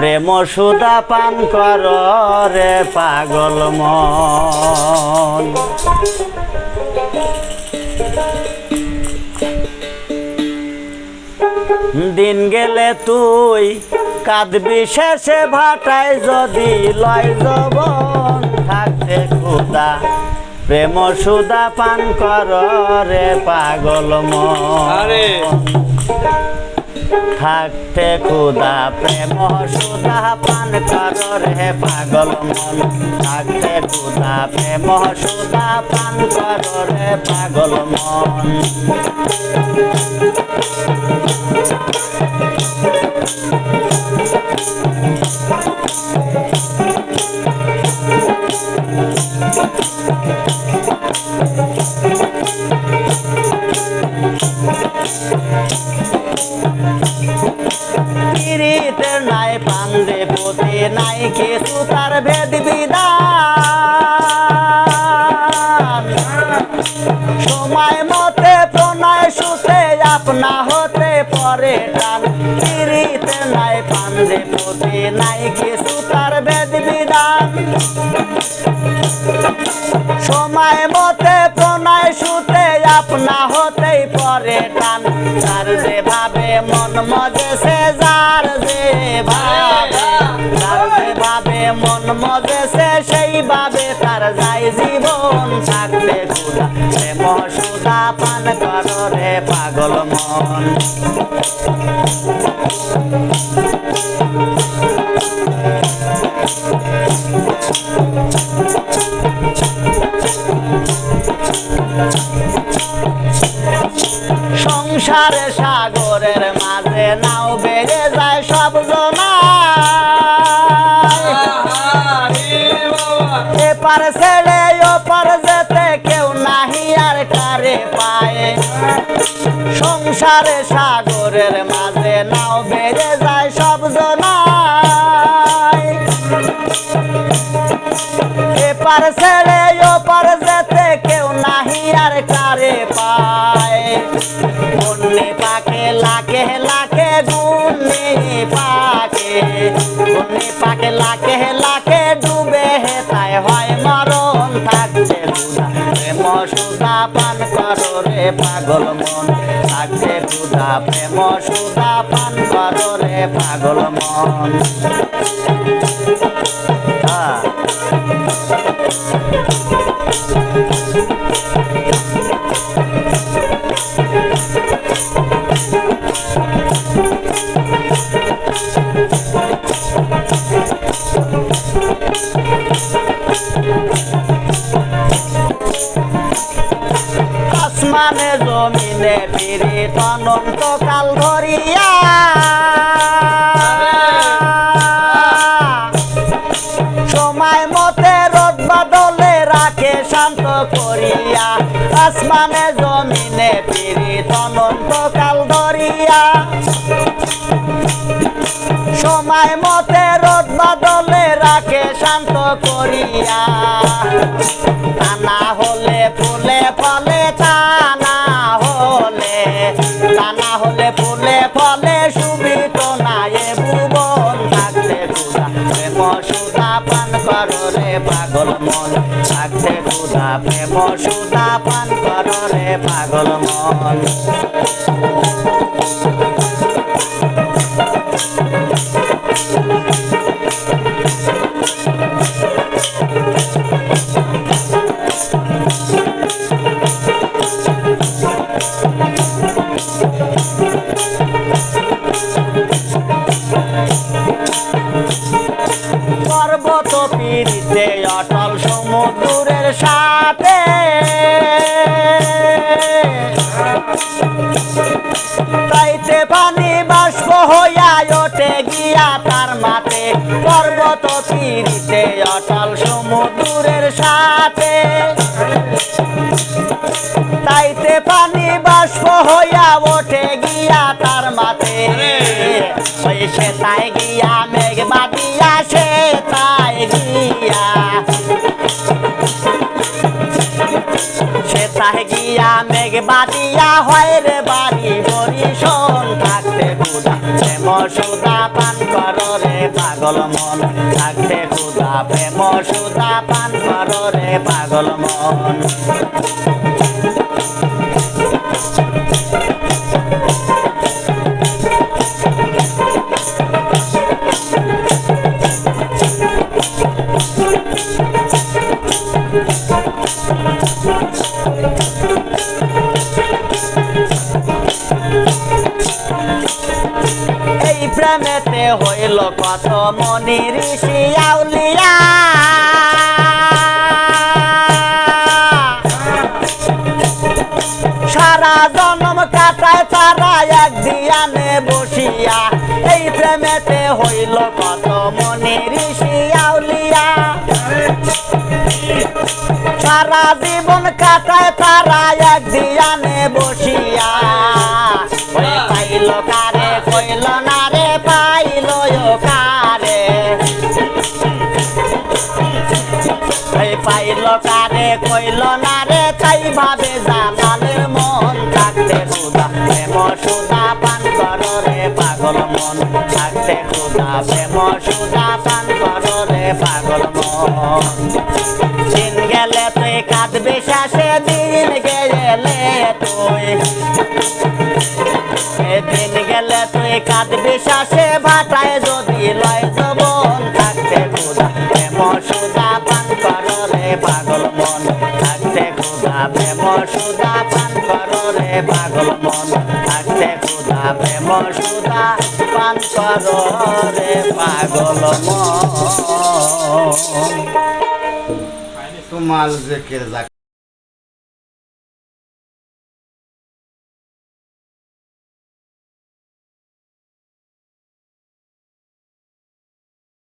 প্রেম সুদা পান কর রে পাগল মন। দিন গেলে তুই কাঁদবি, শেষে ভাটায় যদি লয় জবন থাকতে খুদা প্রেম সুদা পান কর রে পাগল। মন। থাকতে খুদা প্রেম সুদা পান কর রে পাগল মন। থাকতে খুদা প্রেম সুদা পান কর রে পাগল মন। পিরিতের সময় মতে প্রণয় সুতে আপনা হতে পরে টান পিরিতে নাই পান্দে পোতে নাই, কিছু তার ভেদ বিধান। সময় মতে প্রণয় সুতে আপনা হতেই পরে টান যার যে ভাবে মন মজেছে যার যে ভাবে। যার যে ভাবে মন মজেছে সেই ভাবে তার যাই জীবন থাকতে সংসারে সাগরের মাঝে নাও বেড়ে যায় সব জনা এপার ছেড়ে সংসারে সাগরের মাঝে নাও বেড়ে যায় সব জনায় এপার ছেড়ে ওপার যেতে কেউ নাহি আর কারে পায়। গুন্নি পাকে লাকে লাকে গুন্নি পাকে। গুন্নি পাকে লাকে লাকে পান করো রে পাগল মন। থাকছে ক্ষুধা প্রেম, সুদা পান করো রে পাগল মন। হ্যাঁ আসমানে জমিনে ফিরে অনন্ত কাল ধরিয়া। সময় মতে রোদ বাদলে রাখে শান্ত করিয়া। আসমানে জমিনে ফিরি অনন্ত কাল ধরিয়া। সময় মতে রোদ বাদলে রাখে শান্ত করিয়া। মন থাকতে ক্ষুধা প্রেম সুধা পান করো পাগল মন। পর্বত তাইতে পানি বাষ্প হইয়া ওঠে গিয়া তার মাঠে। পর্বত পিড়িতে অটল সমুদ্রের সাথে। তাইতে পানি বাষ্প হইয়া ওঠে গিয়া তার মাঠে। ওই সে তাই গিয়া মেঘ বাদিয়া সে তাই গিয়া মেঘ বাদিয়া হয় রে বাড়ি বরিশন থাকতে গুদা প্রেম সুদা পান কর রে পাগল মন, থাকতে ক্ষুদা প্রেম সুদা পান করো রে পাগল মন। এই প্রেমেতে হইল কত মনি ঋষি আউলিয়া। সারা জনম কাটায় তারা এক দিয়ানে বসিয়া, এই প্রেমেতে হইল কত মনি ঋষি আউলিয়া। সারা জীবন কাটায় তারা এক দিয়ানে বসিয়া। কারে কইল না রে তাই ভাবে জানালের মন থাকতে খুদা প্রেম সুদা পান কর রে পাগল মন থাকতে খুদা প্রেম সুদা পান কর রে পাগল মন। দিন গেলে তুই কাঁদবি শেষে দিন গেলে তুই দিন গেলে তুই কাঁদবি শেষে ভাটায় পাগল মন। থাকতে খুদা প্রেম, সুদা পান করো রে পাগল মন। থাকতে খুদা প্রেম, সুদা পান করো রে পাগল মন। তোমার যে কে